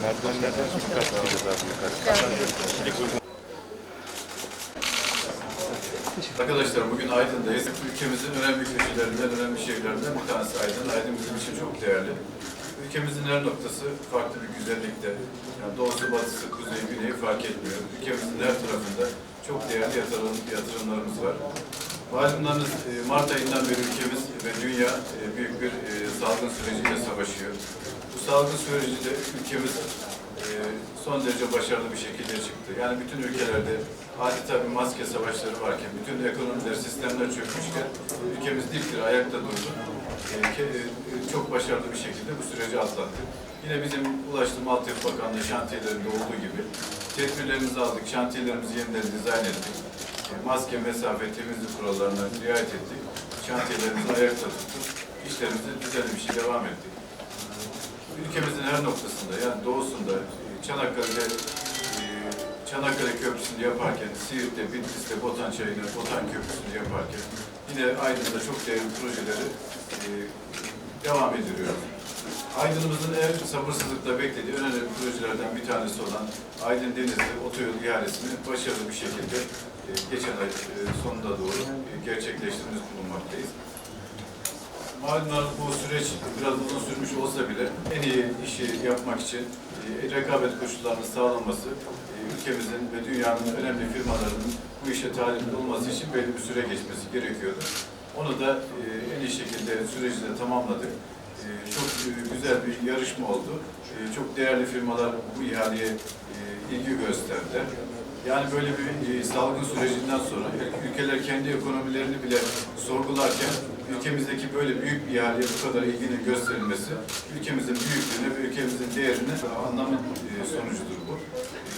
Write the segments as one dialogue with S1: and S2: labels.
S1: Merdivenlerden su kaçtıracağız abi yukarı.
S2: Arkadaşlar bugün Aydın'dayız. Ülkemizin önemli köşelerinden, önemli şehirlerinden bir tanesi Aydın. Aydın bizim için çok değerli. Ülkemizin her noktası farklı bir güzellikte. Yani doğusu, batısı, kuzeyi, güneyi fark etmiyor. Ülkemizin her tarafında çok değerli yatırım, yatırımlarımız var. Malumunuz e, Mart ayından beri ülkemiz ve dünya e, büyük bir e, salgın süreciyle savaşıyor. Bu salgın süreci de ülkemiz son derece başarılı bir şekilde çıktı. Yani bütün ülkelerde adeta bir maske savaşları varken, bütün ekonomiler, sistemler çökmüşken ülkemiz diktir, ayakta durdu. E, ke- e, çok başarılı bir şekilde bu süreci atlattık. Yine bizim Ulaştırma Altyapı Bakanlığı şantiyelerinde olduğu gibi tedbirlerimizi aldık, şantiyelerimizi yeniden dizayn ettik. E, Maske, mesafe, temizlik kurallarına riayet ettik. Şantiyelerimizi ayakta tuttuk. İşlerimize düzenli bir şey devam ettik ülkemizin her noktasında yani doğusunda Çanakkale'de e, Çanakkale Köprüsü'nü yaparken, Siirt'te, Bitlis'te, Botan Çayı'nda, Botan Köprüsü'nü yaparken yine Aydın'da çok değerli projeleri e, devam ediyoruz. Aydın'ımızın en sabırsızlıkla beklediği önemli projelerden bir tanesi olan Aydın Denizli Otoyol ihalesini başarılı bir şekilde e, geçen ay sonunda doğru e, gerçekleştirmiş bulunmaktayız. Malumunuz bu süreç biraz uzun sürmüş olsa bile en iyi işi yapmak için e, rekabet koşullarının sağlanması, e, ülkemizin ve dünyanın önemli firmalarının bu işe talip olması için belli bir süre geçmesi gerekiyordu. Onu da e, en iyi şekilde süreci de tamamladık. E, çok e, güzel bir yarışma oldu. Çok değerli firmalar bu ihaleye e, ilgi gösterdi. Yani böyle bir e, salgın sürecinden sonra ülkeler kendi ekonomilerini bile sorgularken ülkemizdeki böyle büyük bir ihaleye bu kadar ilginin gösterilmesi ülkemizin büyüklüğüne ve ülkemizin değerine anlamı e, sonucudur bu.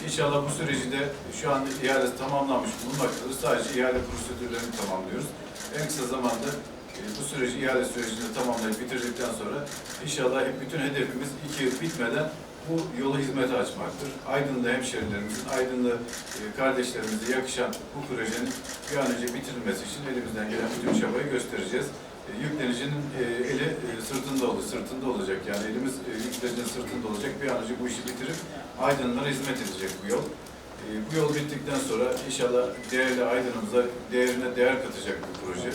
S2: İnşallah bu süreci de şu an ihalesi tamamlanmış bulunmaktadır. Sadece ihale prosedürlerini tamamlıyoruz. En kısa zamanda e, bu süreci ihale sürecini tamamlayıp bitirdikten sonra inşallah hep bütün hedefimiz iki yıl bitmeden bu yolu hizmete açmaktır. Aydınlı hemşerilerimizin, Aydınlı e, kardeşlerimize yakışan bu projenin bir an önce bitirilmesi için elimizden gelen bütün çabayı göstereceğiz. E, Yüklenicinin eli e, sırtında olur, sırtında olacak. Yani elimiz yüklenicinin sırtında olacak. Bir an önce bu işi bitirip Aydınlara hizmet edecek bu yol. Bu yol bittikten sonra inşallah değerli Aydın'ımıza değerine değer katacak bu proje.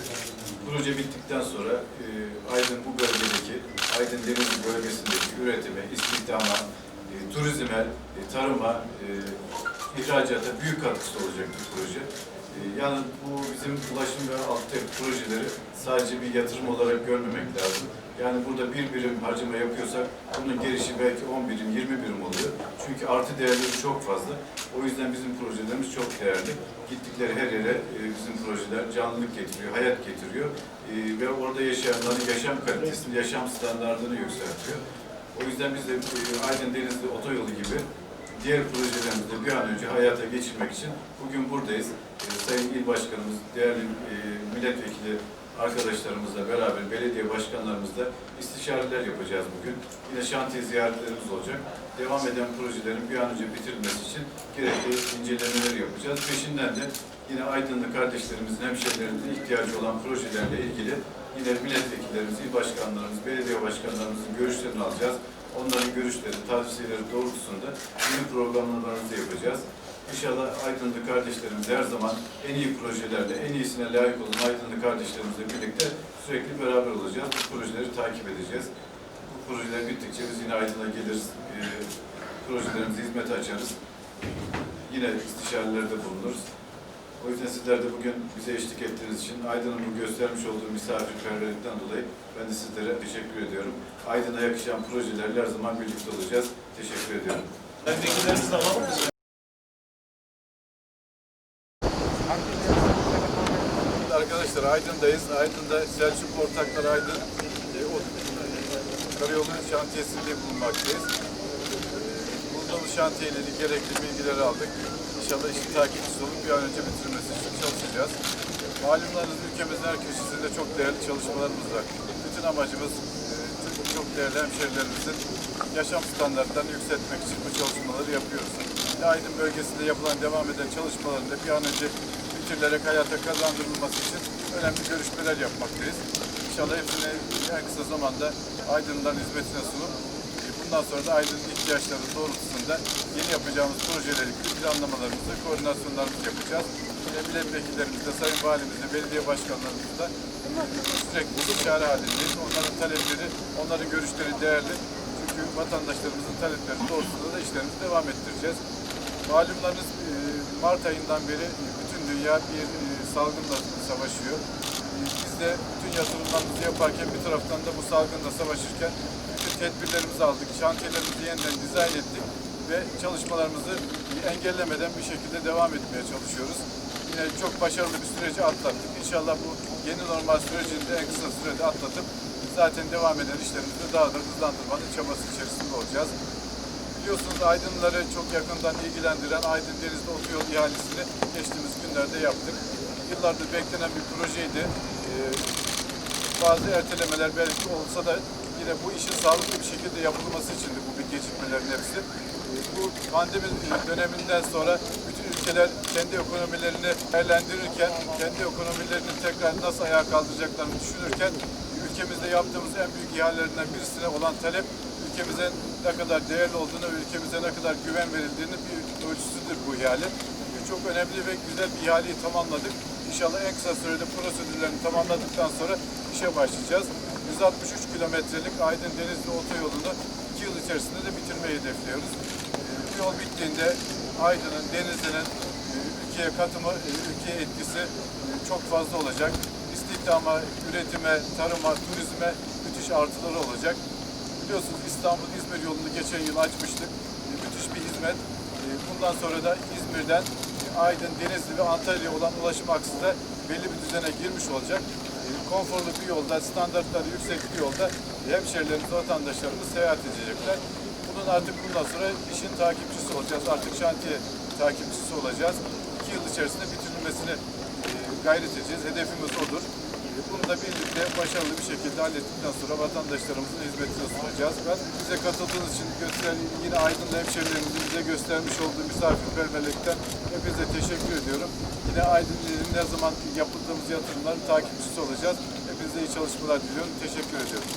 S2: Proje bittikten sonra Aydın bu bölgedeki, Aydın Denizli bölgesindeki üretime, istihdama, e, turizme, e, tarıma, e, ihracata büyük katkısı olacak bu proje. E, yani bu bizim ulaşım ve altyapı projeleri sadece bir yatırım olarak görmemek lazım. Yani burada bir birim harcama yapıyorsak bunun gelişi belki 10 birim, 20 birim oluyor. Çünkü artı değerleri çok fazla. O yüzden bizim projelerimiz çok değerli. Gittikleri her yere e, bizim projeler canlılık getiriyor, hayat getiriyor. E, ve orada yaşayanların yaşam kalitesini, yaşam standartını yükseltiyor. O yüzden biz de e, Aydın Denizli Otoyolu gibi diğer projelerimizi bir an önce hayata geçirmek için bugün buradayız. E, Sayın İl Başkanımız, değerli e, milletvekili arkadaşlarımızla beraber belediye başkanlarımızla istişareler yapacağız bugün. Yine şantiye ziyaretlerimiz olacak. Devam eden projelerin bir an önce bitirilmesi için gerekli incelemeler yapacağız. Peşinden de yine Aydınlı kardeşlerimizin, hemşehrilerimizin ihtiyacı olan projelerle ilgili yine milletvekillerimiz, il başkanlarımız, belediye başkanlarımızın görüşlerini alacağız. Onların görüşleri, tavsiyeleri doğrultusunda yeni programlarımızı yapacağız. İnşallah Aydınlı kardeşlerimiz her zaman en iyi projelerle, en iyisine layık olan Aydınlı kardeşlerimizle birlikte sürekli beraber olacağız. Bu projeleri takip edeceğiz. Bu projeler bittikçe biz yine Aydın'a geliriz, e, projelerimizi hizmete açarız. Yine istişarelerde bulunuruz. O yüzden sizler de bugün bize eşlik ettiğiniz için Aydın'ın bu göstermiş olduğu misafirperverlikten dolayı ben de sizlere teşekkür ediyorum. Aydın'a yakışan projelerle her zaman birlikte olacağız. Teşekkür ediyorum.
S3: Bilgilerinizi alalım mı?
S2: Arkadaşlar Aydın'dayız. Aydın'da Selçuk Ortaklar Aydın e, o karayolu şantiyesinde bulunmaktayız. E, Burada bu şantiye ile ilgili gerekli bilgileri aldık. İnşallah işin takipçisi olup bir an önce bitirilmesi için çalışacağız. Malumlarınız ülkemizin her köşesinde çok değerli çalışmalarımız var. Bütün amacımız e, çok değerli hemşehrilerimizin yaşam standartlarını yükseltmek için bu çalışmaları yapıyoruz. Aydın bölgesinde yapılan devam eden çalışmaların da bir an önce bitirilerek hayata kazandırılması için önemli görüşmeler yapmaktayız. İnşallah hepsini en kısa zamanda Aydın'dan hizmetine sunup bundan sonra da Aydın'ın ihtiyaçları doğrultusunda yeni yapacağımız projeler ilgili planlamalarımızı, koordinasyonlarımızı yapacağız. Yine milletvekillerimizle, sayın valimizle, belediye başkanlarımızla sürekli istişare halindeyiz. Onların talepleri, onların görüşleri değerli. Çünkü vatandaşlarımızın talepleri doğrultusunda da işlerimizi devam ettireceğiz. Malumlarınız e, Mart ayından beri bütün dünya bir e, salgınla savaşıyor. E, Biz de bütün yatırımlarımızı yaparken bir taraftan da bu salgınla savaşırken tedbirlerimizi aldık, şantiyelerimizi yeniden dizayn ettik ve çalışmalarımızı engellemeden bir şekilde devam etmeye çalışıyoruz. Yine çok başarılı bir süreci atlattık. İnşallah bu yeni normal sürecini de en kısa sürede atlatıp zaten devam eden işlerimizi daha da hızlandırmanın çabası içerisinde olacağız. Biliyorsunuz Aydınları çok yakından ilgilendiren Aydın Denizli Otoyol ihalesini geçtiğimiz günlerde yaptık. Yıllardır beklenen bir projeydi. Ee, bazı ertelemeler belki olsa da yine bu işin sağlıklı bir şekilde yapılması için de bu bir gecikmelerin hepsi. Bu pandemi döneminden sonra bütün ülkeler kendi ekonomilerini değerlendirirken, kendi ekonomilerini tekrar nasıl ayağa kaldıracaklarını düşünürken ülkemizde yaptığımız en büyük ihalelerinden birisine olan talep ülkemize ne kadar değerli olduğunu, ülkemize ne kadar güven verildiğini bir ölçüsüdür bu ihale. Ee, Çok önemli ve güzel bir ihaleyi tamamladık. İnşallah en kısa sürede prosedürlerini tamamladıktan sonra işe başlayacağız. 163 kilometrelik Aydın Denizli otoyolunu 2 yıl içerisinde de bitirmeyi hedefliyoruz. Ee, Bu yol bittiğinde Aydın'ın, Denizli'nin e, ülkeye katımı, e, ülkeye etkisi e, çok fazla olacak. İstihdama, üretime, tarıma, turizme müthiş artıları olacak. Biliyorsunuz İstanbul-İzmir yolunu geçen yıl açmıştık. Müthiş bir hizmet. Bundan sonra da İzmir'den Aydın, Denizli ve Antalya'ya olan ulaşım aksı da belli bir düzene girmiş olacak. Konforlu bir yolda, standartları yüksek bir yolda hemşehrilerimiz, vatandaşlarımız seyahat edecekler. Bunun artık bundan sonra işin takipçisi olacağız. Artık şantiye takipçisi olacağız. İki yıl içerisinde bitirilmesini e, gayret edeceğiz. Hedefimiz odur. Bunu da birlikte başarılı bir şekilde hallettikten sonra vatandaşlarımızın hizmetine sunacağız. Ben bize katıldığınız için gösteren yine Aydın'da hemşehrilerimizin bize göstermiş olduğu misafirperverlikten hepinize teşekkür ediyorum. Yine Aydın ne zaman yapıldığımız yatırımların takipçisi olacağız. Hepinize iyi çalışmalar diliyorum. Teşekkür ediyorum.